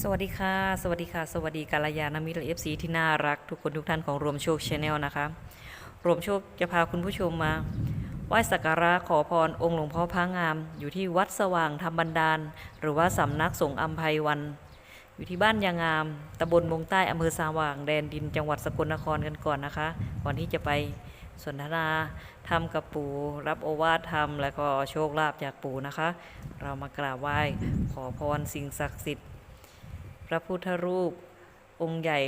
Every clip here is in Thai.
สวัสดีค่ะ สวัสดีค่ะ สวัสดีกาลยานามิตรเอฟซีที่น่ารักทุกคนทุกท่านของรวมโชคชาแนลนะคะ รวมโชคจะพาคุณผู้ชมมาไหว้สักการะขอพรองค์หลวงพ่อพระงาม อยู่ที่วัดสว่างธรรมบันดาล หรือว่าสำนักสงฆ์อัมภัยวัน อยู่ที่บ้านยางงามตำบลมงใต้อำเภอสว่างแดนดินจังหวัดสกลนครกันก่อนนะคะ ก่อนที่จะไปสนทนาธรรมกับปู่รับโอวาทธรรม และก็โชคลาภจากปู่นะคะ เรามากราบไหว้ขอพรสิ่งศักดิ์สิทธิ์ ระพุทธรูป องค์ใหญ่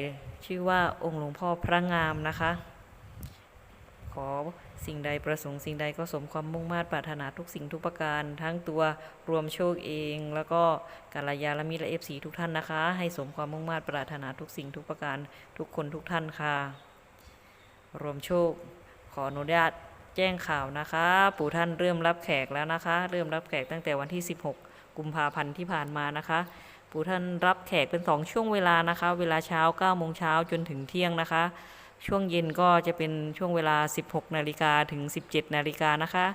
ชื่อว่าองค์หลวงพ่อพระงามนะคะ ขอสิ่งใดประสงค์สิ่งใดก็สมความมุ่งมา่ปรารถนาทุกสิ่งทุกประการ ทั้งตัวรวมโชคเอง แล้วก็กาลยาและมิตรและเอฟซีทุกท่านนะคะ ให้สมความมุ่งมา่ปรารถนาทุกสิ่งทุกประการทุกคนทุกท่านค่ะ รวมโชค ขออนุญาตแจ้งข่าวนะคะ ปู่ท่านเริ่มรับแขกแล้วนะคะ เริ่มรับแขกตั้งแต่วันที่ 16 กุมภาพันธ์ที่ผ่านมานะคะ ปู่ท่านรับแขกเป็นสองช่วงเวลานะคะ เวลาเช้า9โมงเช้าจนถึงเที่ยงนะคะ ช่วงเย็นก็จะเป็นช่วงเวลา 16นาฬิกาถึง 17นาฬิกานะคะ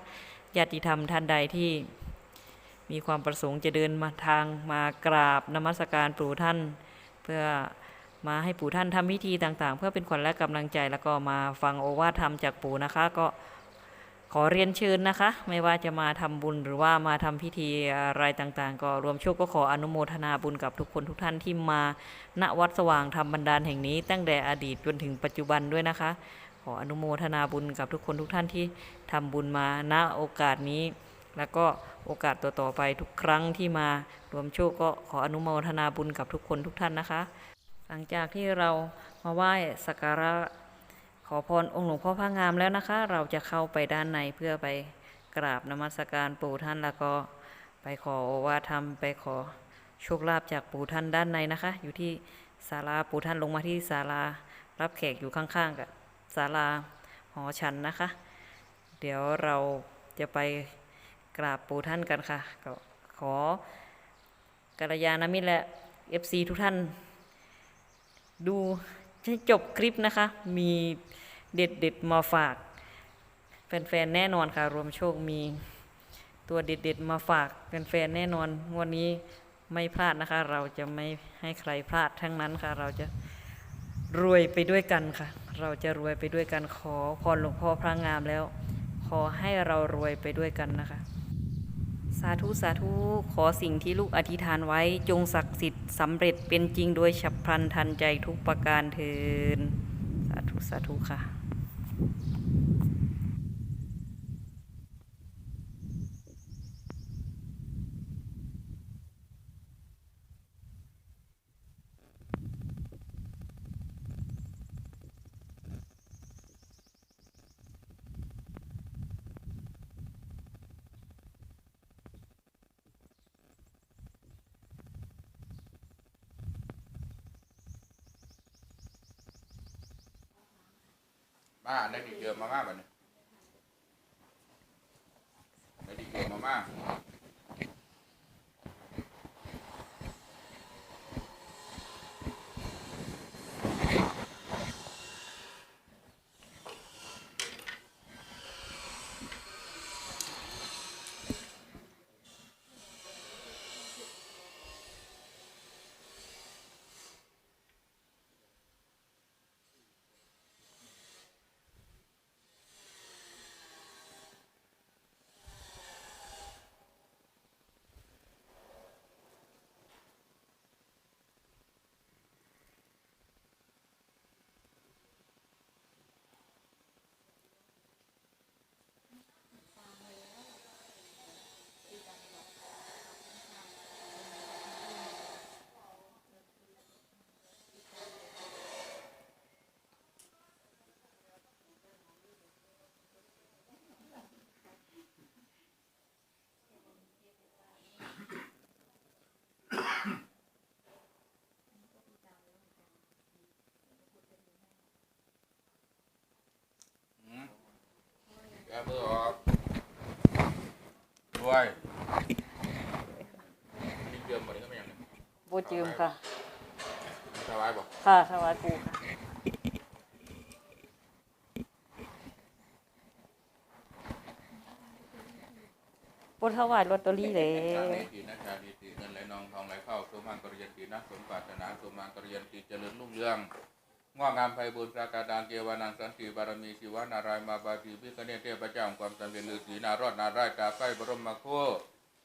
ญาติธรรมท่านใดที่มีความประสงค์จะเดินมาทางมากราบนมัสการปู่ท่าน เพื่อมาให้ปู่ท่านทำพิธีต่างๆ เพื่อเป็นขวัญและกำลังใจแล้วก็มาฟังโอวาทธรรมจากปู่นะคะ ก็ ขอเรียนเชิญนะคะ ไม่ว่าจะมาทำบุญหรือว่ามาทำพิธีอะไรต่างๆ ก็รวมโชคก็ขออนุโมทนาบุญกับทุกคนทุกท่านที่มาณวัดสว่างธรรมบันดาลแห่งนี้ ตั้งแต่อดีตจนถึงปัจจุบันด้วยนะคะ ขออนุโมทนาบุญกับทุกคนทุกท่านที่ทำบุญมาณโอกาสนี้ แล้วก็โอกาสต่อๆไปทุกครั้งที่มารวมโชคก็ขออนุโมทนาบุญกับทุกคนทุกท่านนะคะ หลังจากที่เรามาไหว้สักการะ ขอพรองค์หลวงพ่อพระงามแล้วนะคะ เราจะเข้าไปด้านในเพื่อไปกราบนมัสการปู่ท่านแล้วก็ไปขอโอวาทธรรมไปขอโชคลาภจากปู่ท่านด้านในนะคะ อยู่ที่ศาลาปู่ท่านลงมาที่ศาลารับแขกอยู่ข้างๆกับศาลาหอฉันนะคะ เดี๋ยวเราจะไปกราบปู่ท่านกันค่ะก็ขอกัลยาณมิตรและ FC ทุกท่าน ดู จบคลิปนะคะ มีเด็ดเด็ดมาฝาก แฟนๆ แน่นอนค่ะ รวมโชคมีตัวเด็ดเด็ดๆมาฝากแฟนๆ แน่นอนงวันนี้ไม่พลาดนะคะ เราจะไม่ให้ใครพลาดทั้งนั้นค่ะ เราจะรวยไปด้วยกันค่ะ เราจะรวยไปด้วยกันขอพรหลวงพ่อพระงามแล้ว ขอให้เรารวยไปด้วยกันนะคะ สาธุสาธุขอสิ่งที่ลูกอธิษฐานไว้จงศักดิ์สิทธิ์สำเร็จเป็นจริงโดยฉับพลันทันใจทุกประการเทินสาธุสาธุค่ะ มาได้ดีเยอะมาม่าแบบนี้ได้ดีเยอะมาม่ากเบอร์ออก ด้วยดีเกินหมดเลยก็ไม่ยังเนี่ยโบจืมค่ะ สบายบอกค่ะถวายปู่ค่ะเบนถวายลอตเตอรี่แล้ทาวงนี้ทีนะชาดีตีเงินไหลนองทองไหลเข้าสมังกริยันตีนะสมปรารถนาสมังกริยันตีเจริญรุ่งเรือง งอกงามไพบูลย์ประกาศดางเกวานังสันติบารมีศิวานารายมาบาทีพิคเนตเทพเจ้าแห่งความสำเร็จฤาษีนารอดนารายณ์ตาใกล้บรมมาโค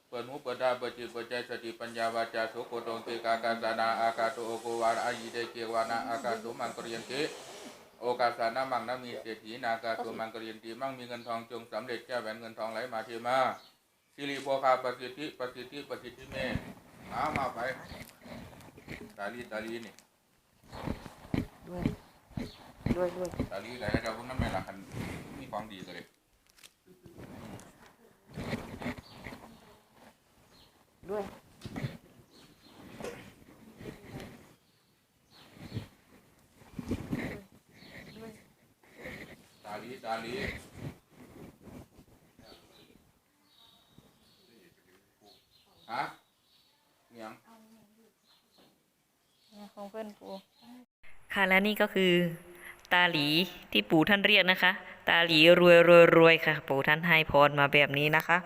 เปิดหูเปิดตาเปิดจิตเปิดใจสติปัญญาวาจาสุโกตงเตกากาสานาอากาโตโอโกวาอายิเดเกวานาอากาสุมังกริยันติโอกาสานามังนะมีเศรษฐีนากาตัวมังกรยันตีมั่งมีเงินทองจงสำเร็จแก้แหวนเงินทองไหลมาเทมาสิริโภคาปสิทธิปสิทธิปสิทธิเมเอามาไปตาลีตาลีนี่ย ด้วยด้วยตาลีไหนเราพวกนั้นไม่ละคันมีของดีกันเลยด้วยตาลีตาลีฮะเมียงของเพื่อนปูค่ะและนี่ก็คือ ตาหลีที่ปู่ท่านเรียกนะคะ ตาหลีรวยรวยรวยค่ะ ปู่ท่านให้พรมาแบบนี้นะคะ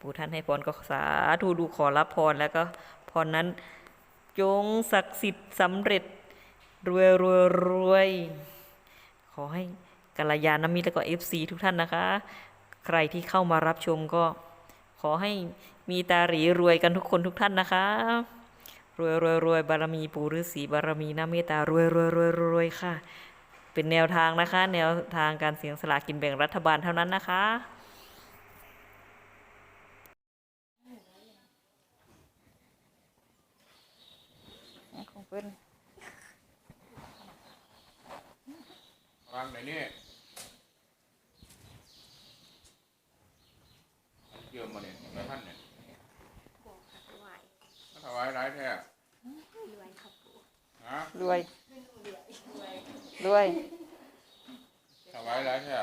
ปู่ท่านให้พรก็สาธุดูขอรับพรแล้วก็พรนั้นจงศักดิ์สิทธิ์สำเร็จรวยรวยรวย ขอให้กัลยาณมิตรและก็เอฟซีทุกท่านนะคะ ใครที่เข้ามารับชมก็ ขอให้มีตาหลีรวยกันทุกคนทุกท่านนะคะ รวยรวยรวยบารมีปู่ฤาษีบารมีน้าเมตตารวยรวยรวยรวยค่ะ เป็นแนวทางนะคะ แนวทางการเสี่ยงสลากกินแบ่งรัฐบาลเท่านั้นนะคะ ของเพื่อนวางไหนนี่เกี่ยวมาเนี่ยไม่ท่านเนี่ยบอกค่ะถวายมาถวายร้ายแท้รวยครับปู่ฮะรวย ด้วย เอายแล้วใช่ไหม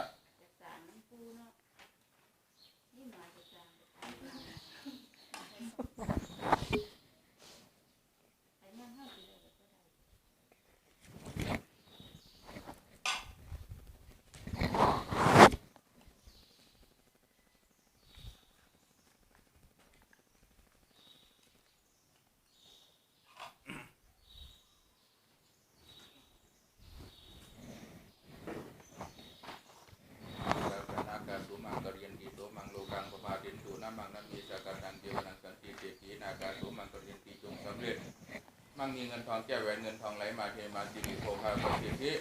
กันอาการสุมังกรยันติโสมังโลกังปปาตินตุนามังนันมีสกันันเทวนังสันติเศรษฐีนาการสุมังกรยันติจงสำเร็จ มั่งมีเงินทองแก้วแหวนเงินทองไหลมาเทมาสิริโภคาปสิทธิ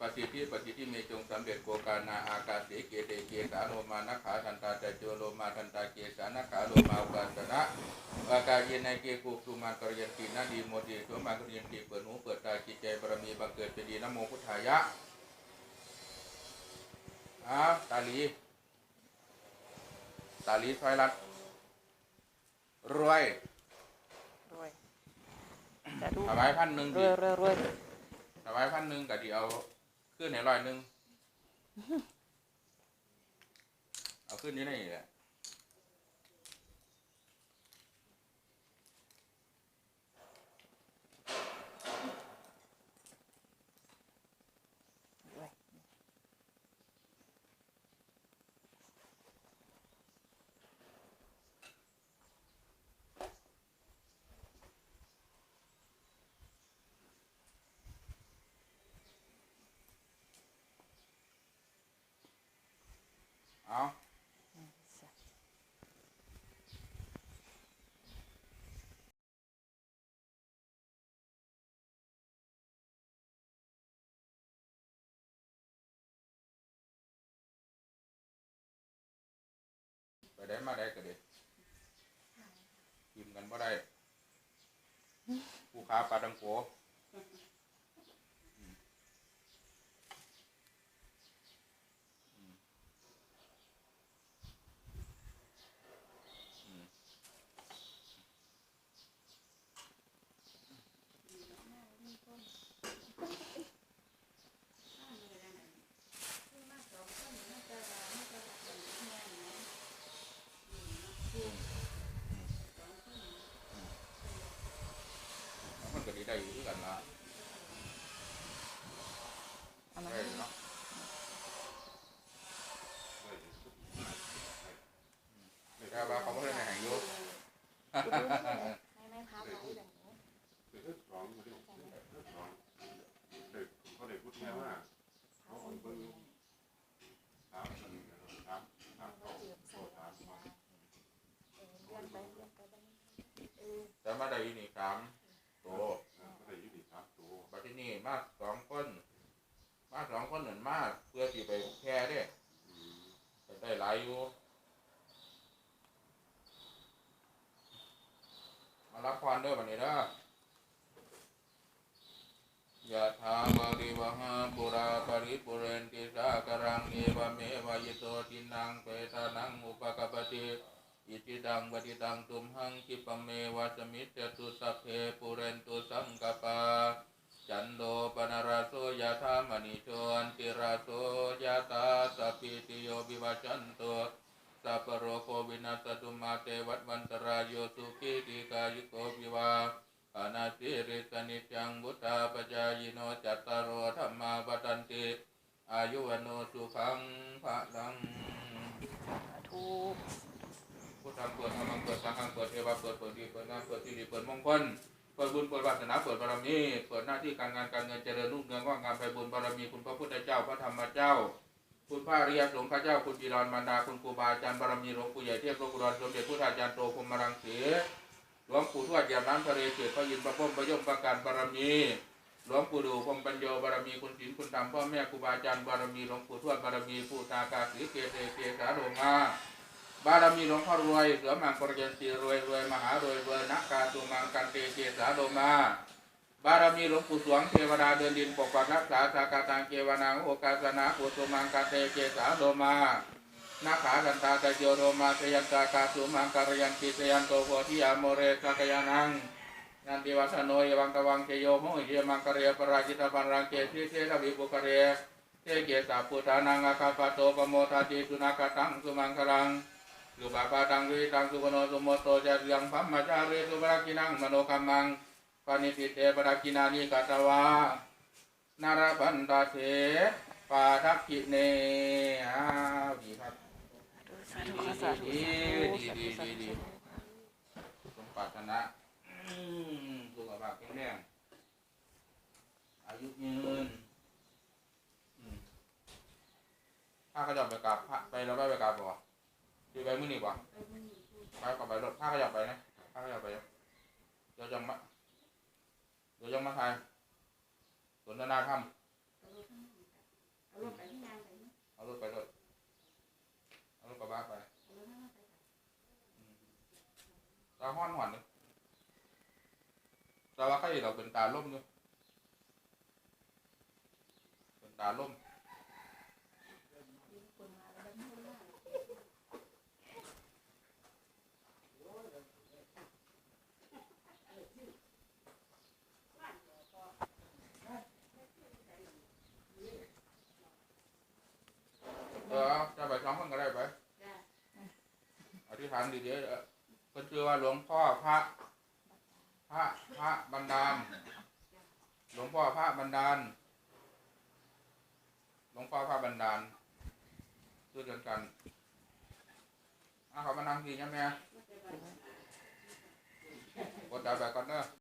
ปสิทธิปสิทธิเมจงสำเร็จโกกานาอากาเสเกเตเกสาโลมานัขาทันตาจโจโลมาทันตาเกสานัขาโลมาอุปาสนะอากาเยนในเกกุสุมากรยันตินาดีโมดีสุมากรยันติเปิดหูเปิดตาจิตใจบารมีบังเกิดเป็นดีนโมพุทธายะอ้าตาลีตาลีซอยรัดรวย สาธุถวายพันหนึ่งรดิวยรวยรวยถวายพันหนึ่งก็ดีเอาขึ้นให้ร้อยหนึ่งเอาขึ้นนี่นี่แหละ ได้มาได้ก็เด็ดกินกันบ่ได้ผู้ค้าปลาดังโกมันก็ดีได้อยู่คือกัน ไม่ไม่พับไว้แบบนี้ คือเรื่องสองเรื่องเรื่องสองเด็กเขาเด็กพูดแค่ว่า พับใส่ถุง ถามคนถามถาม แล้ว เขา ก็เจียบใส่กระดาษเออเลื่อนไปเลื่อนไปแบบนี้เออ แต่มาได้อีนี่สามโต เขาได้ยุติถามตัว บัดที่นี่ มาสองคน มาสองคนเหมือนมาเพื่อที่ไปแค่เด้จะได้หลายอยู่มารับพรด้อวันนี้เด้อยะถาวาริวหาปุราปริปุเรนติสากรังเอวเมวายโตทินังเปตานังอุปกปติอิจิดังปฏิตังตุมหังคิปเมวะสมิจจตุสัพเพปุเรนตุสังกปา จันโดปนราโสยะธามณิโชอันติราโสยะตาสัพพิติโยวิวัชชันโตสัพพะโรโควินาศตุมาเตวัตวันตรายโยสุขีติกายุโกวิวาอนาสิริสนิจจังบุตตาปจายโนจัตตารโอธรรมาปตันติอายุวโนสุขังภะลังทุกพุทธังเปิดธรรมังเปิดสังฆังเปิดเทวะเปิดเปิดดีเปิดงานเปิดที่ดีเปิดมงคลเปิด บุญเปิดวาสนาเปิดบารมีเปิดหน้าที่การงานการเงินเจริญรุ่งเรืองว่างานไปบุญบารมีคุณพระพุทธเจ้าพระธรรมเจ้า คุณพระอริยสงฆ์ข้าเจ้าคุณจีรานมารดาคุณครูบาอาจารย์บารมีหลวงปู่ใหญ่เทพหลวงปู่รอนสมเด็จพุทธาจารย์โตพรหมรังสีหลวงปู่ทวดหยียบน้ำทะเลเกิดพระยินทร์พระพุทธพระยมประการบารมีหลวงปู่ดูพรมปัญโยบารมีคุณศีลคุณธรรมพ่อแม่ครูบาอาจารย์บารมีหลวงปู่ทวดบารมีผู้ตากาสีเกเตเกสาโลงา บารมีหลวงพ่อรวยเสือมังกรยันตีรวยรวยมหารวยรวยนักกาตุมังกันเตเกสาโลมา บารมีหลวงปู่สวงเทวดาเดินดินปกปักรักษาสากาตังเกวานังโอกาสนาปุตุมังกันเตเกสาโลมานาขาดันตาตะโยโรมาสยันตากาตุมังการยันติสยันโตโพธิยามโมเรสักยานังนันติวัฒโนยวังกวังเจโยโมหิเยมังกะเรปราจิตาปันรังเกสิเทระวิปุกะเรเทเกสาปุตานังอาคาปโตปโมทาติสุนาคตังสุมังคลัง สุบาปาตังวิตังสุโกโนสุโมโตจะยังพัมมาจาริสุบรากินังมโนกัมมังปานิปิเตปรากินานิกัตวานาราบันตาเถปาทักขิเนอาวดีครับสาธุค่ะสาธุดีดีดีดีดีสมปรารถนาสุขภาพแข็งแรงอายุยืนถ้าเขาจะไปกราบพระไปเราไม่ไปกราบบ่ ที่ไปมื้อนี้บ่ไปกับไปรถถ้าขยับไปนะถ้าขยับไปเดี๋ยวจังมาเดี๋ยวจังมาไทยสนทนาธรรมเอารถไปที่งานไปเอารถไปรถเอารถกระบะไปเอานไปค่ะตาห้อนหอนเลยต่ว่าใครเราเป็นตาล่มอยู่เป็นตาล่มคนมาแล้วไม่รู้ว่า เออเอาจะไปสองคนก็ได้ไป อธิษฐานดีเด้อเพิ่นชื่อว่าหลวงพ่อพระพระพระบันดาล หลวงพ่อพระบันดาล หลวงพ่อพระบันดาลชื่อเดียกันอะขอมานั่งทีใช่ไหมกดดาวไปก่อนเนอะ